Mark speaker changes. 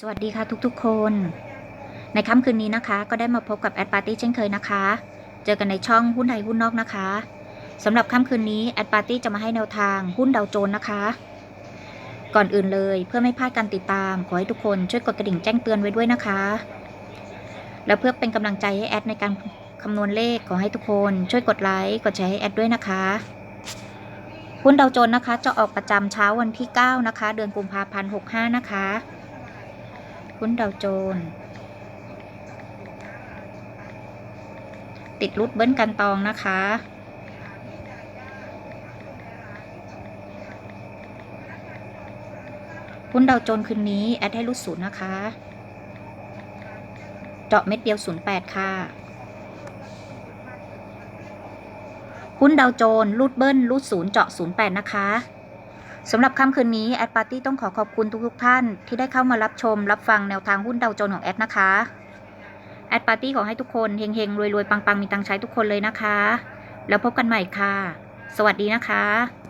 Speaker 1: สวัสดีค่ะทุกๆคน ในค่ำคืนนี้นะคะ ก็ได้มาพบกับแอดปาร์ตี้เช่นเคยนะคะ เจอกันในช่องหุ้นไทยหุ้นนอกนะคะสำหรับค่ำคืนนี้แอดปาร์ตี้จะมาให้แนวทางหุ้นดาวโจน์นะคะ ก่อนอื่นเลยเพื่อไม่พลาดการติดตาม ขอให้ทุกคนช่วยกดกระดิ่งแจ้งเตือนไว้ด้วยนะคะ แล้วเพื่อเป็นกำลังใจให้แอดในการคำนวณเลขขอให้ทุกคนช่วยกดไลค์กดแชร์ให้แอดด้วยนะคะหุ้นดาวโจน์นะคะ จะออกประจำเช้าวันที่ 9 นะคะ เดือนกุมภาพันธ์65นะคะ หุ้นดาวโจน ติดรุดเบิ้ลกันตองนะคะ หุ้นดาวโจนคืนนี้ แอดให้รุดศูนย์นะคะ เจาะเม็ดเดียว 08 ค่ะหุ้นดาวโจนรูดเบิ้ลรูดศูนย์เจาะ08นะคะ สำหรับค่ำคืนนี้แอดปาร์ตี้ต้องขอขอบคุณทุกๆท่าน ที่ได้เข้ามารับชม รับฟังแนวทางหุ้นดาวโจนของแอดนะคะแอดปาร์ตี้ขอให้ทุกคนเฮงๆรวยๆปังๆมีตังใช้ทุกคนเลยนะคะ แล้วพบกันใหม่ค่ะ สวัสดีนะคะ